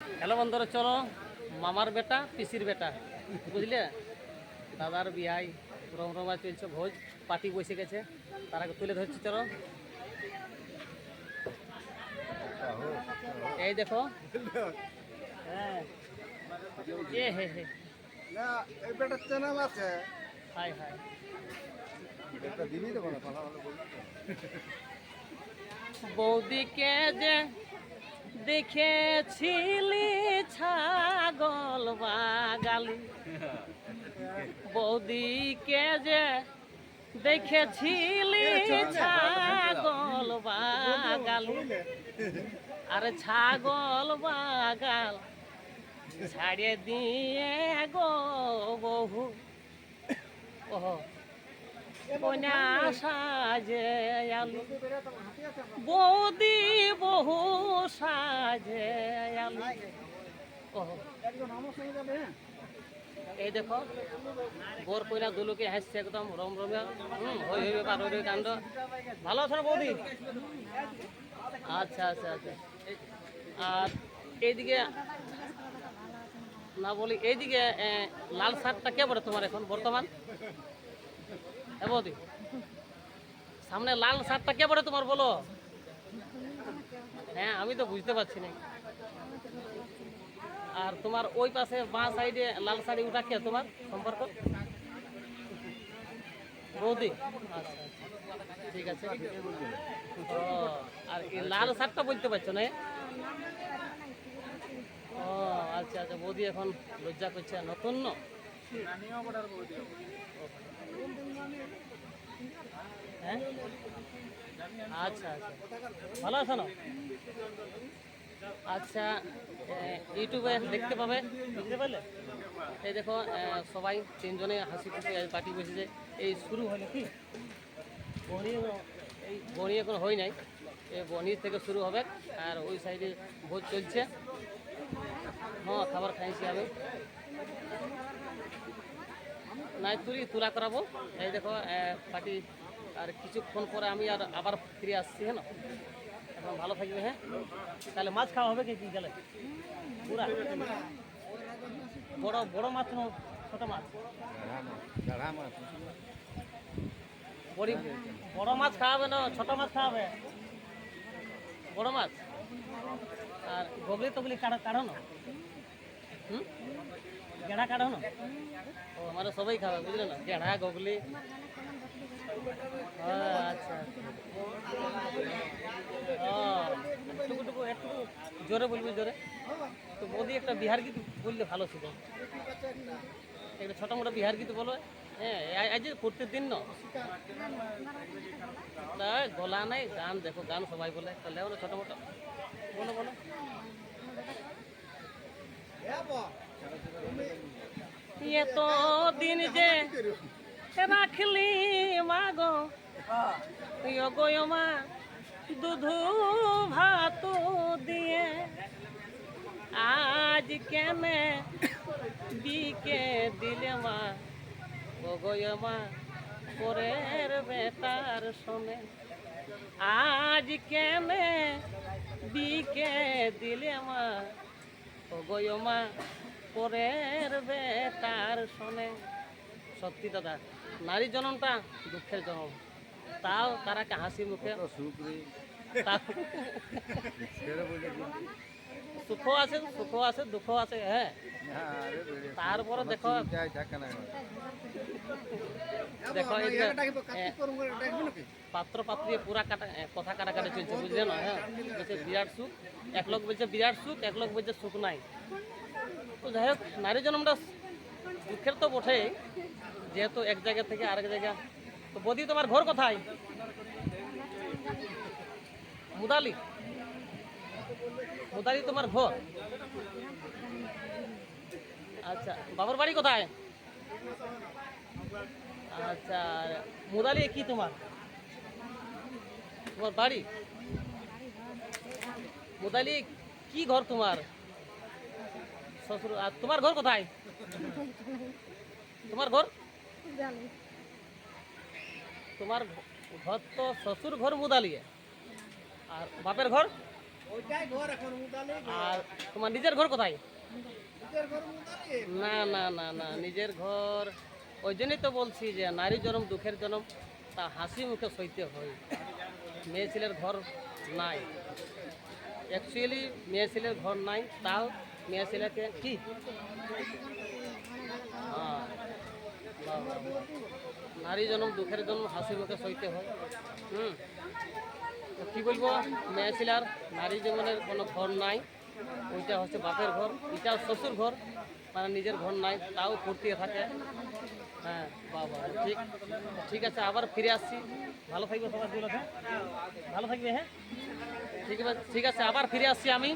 Hello বন্ধুরা চলো মামার বেটা পিসির বেটা বুঝলে? দাদার বিয়াই রমরমা চলছে ভোজ পার্টি বসে গেছে তারাকে তুলে ধরছি চলো। এই দেখো। হ্যাঁ এ হে হে। হাই হাই বৌদিকে যে দেখেছিলি ছাগল বাগালি। বৌদিকে যে দেখেছিলি ছাগল বাগালি। আরে ছাগল বাগাল ছাড়িয়ে দিয়ে গো বহু ওহো। সাজে আলু। বৌদি বহু সাজে এই দেখো বোর কইনা দুলুকে হাসছে একদম রম রমিয়া হুম, হই হই ব্যাপার, হই হই কাণ্ড। ভালো আছো বৌদি? আচ্ছা আচ্ছা আচ্ছা। আর এইদিকে, না বলি, এইদিকে লাল শার্টটা কে পড়ে তোমার এখন, বর্তমান? বৌদি, সামনে লাল শার্টটা কে পড়ে তোমার বলো? হ্যাঁ আমি তো বুঝতে পারছি না। আর তোমার ওই পাশে বাঁ সাইডে লাল শাড়ি ওটা কে তোমার সম্পর্ক? বৌদি। আচ্ছা। ঠিক আছে। আর এই লাল শার্টটা বলতে পারছ না? ও আচ্ছা আচ্ছা বৌদি এখন লজ্জা করছে, নতুন ন? হ্যাঁ? আচ্ছা আচ্ছা। ভালো আছো না? আচ্ছা ইউটিউবে দেখতে পাবে। বুঝতে পারলে এই দেখো সবাই তিনজনে হাসি খুশি পার্টি বসেছে। এই শুরু হলো কি? বনি এই বনি এখন হয় নাই। এই বনির থেকে শুরু হবে, আর ওই সাইডে ভোজ চলছে। হ্যাঁ খাবার খাইছি আমি। নাই, তুলি, তুলা করাবো। এই দেখো পার্টি, আর কিছুক্ষণ পরে আমি আর আবার ফিরে আসছি হ্যাঁ এখন ভালো থাকবে হ্যাঁ? তাহলে মাছ খাওয়া হবে কি কি গেলে পুরা? বড় বড় মাছ না ছোট মাছ? বড়ি মাছ খাওয়াবে না, ছোট মাছ খাওয়াবে? বড় মাছ? আর কাঢ়ো না? হুম গেড়া কাঢ়ো না ও মানে সবাই খাবে, বুঝলে না? গেড়া, গগলি। আচ্ছা ও একটুকু টুকু একটু জোরে বলবি, জোরে। তো মোদি একটা বিহার গীত বললে ভালো ছিল। একটা ছোটো মোটো বিহার গীত বলো। হ্যাঁ আজ করতে দিন না? গলা নাই, গান দেখো, গান সবাই বলে। তাহলে ছোটো মোটো। বলো বলো। এত দিন যে রাখলি মাগো। গো মা, দুধু ভাত দিয়ে আজ কেনে বিকে দিলে মা? গো মা, পরের বেটার শোনে। আজ কেনে বিকে দিলে মা? গো মা পরের বেটার শোনে। সত্যি দাদা নারী জনমটা দুঃখের জনম। তাও তারাকে হাসি মুখে? সুখ আছে সুখ আছে দুঃখ আছে হ্যাঁ। তারপরে দেখো দেখো পাত্র পাত্রী পুরা কাটা কথা কাটাকাটি চলছে, বুঝলে না? হ্যাঁ? বলছে বিরাট সুখ, এক লোক বলছে বিরাট সুখ, এক লোক বলছে সুখ নাই। তো যাই হোক, নারী জন্মটা দুঃখের তো বটেই, যেহেতু এক জায়গা থেকে আরেক জায়গা। তো বদি, তোমার ঘর কোথায়? মুদালি। মুদালি তোমার ঘর? আচ্ছা বাবার বাড়ি কোথায়? আচ্ছা মুদালি কি তোমার? তোমার বাড়ি? মুদালি কি ঘর তোমার? শ্বশুর আর তোমার ঘর কোথায়? তোমার ঘর? তোমার ঘর তো শ্বশুর ঘর মুদালিয়ে। আর বাপের ঘর? আর তোমার নিজের ঘর কোথায়? না না না না নিজের ঘর। ওই জন্যই তো বলছি যে নারী জনম দুঃখের জনম তা হাসি মুখে সইতে হয়। মেয়ে ছেলের ঘর নাই। অ্যাকচুয়ালি মেয়ে ছেলের ঘর নাই, তাও মেয়ে ছেলেকে কি? হ্যাঁ। নারী জনম দুঃখের জন্ম হাসি মুখে সইতে হয়। হুম। কী বলব, মেয়ে ছেলের নারী জীবনের কোনো ঘর নাই। ওইটা হচ্ছে বাপের ঘর এটা শ্বশুর ঘর মানে নিজের ঘর নাই, তাও ফুর্তিয়ে থাকে। বাবা ঠিক ঠিক আছে, আবার ফিরে আসছি। ভালো থাকবে সবার জন্য হ্যাঁ? ভালো থাকবে হ্যাঁ? ঠিক আছে ঠিক আছে, আবার ফিরে আসছি আমি।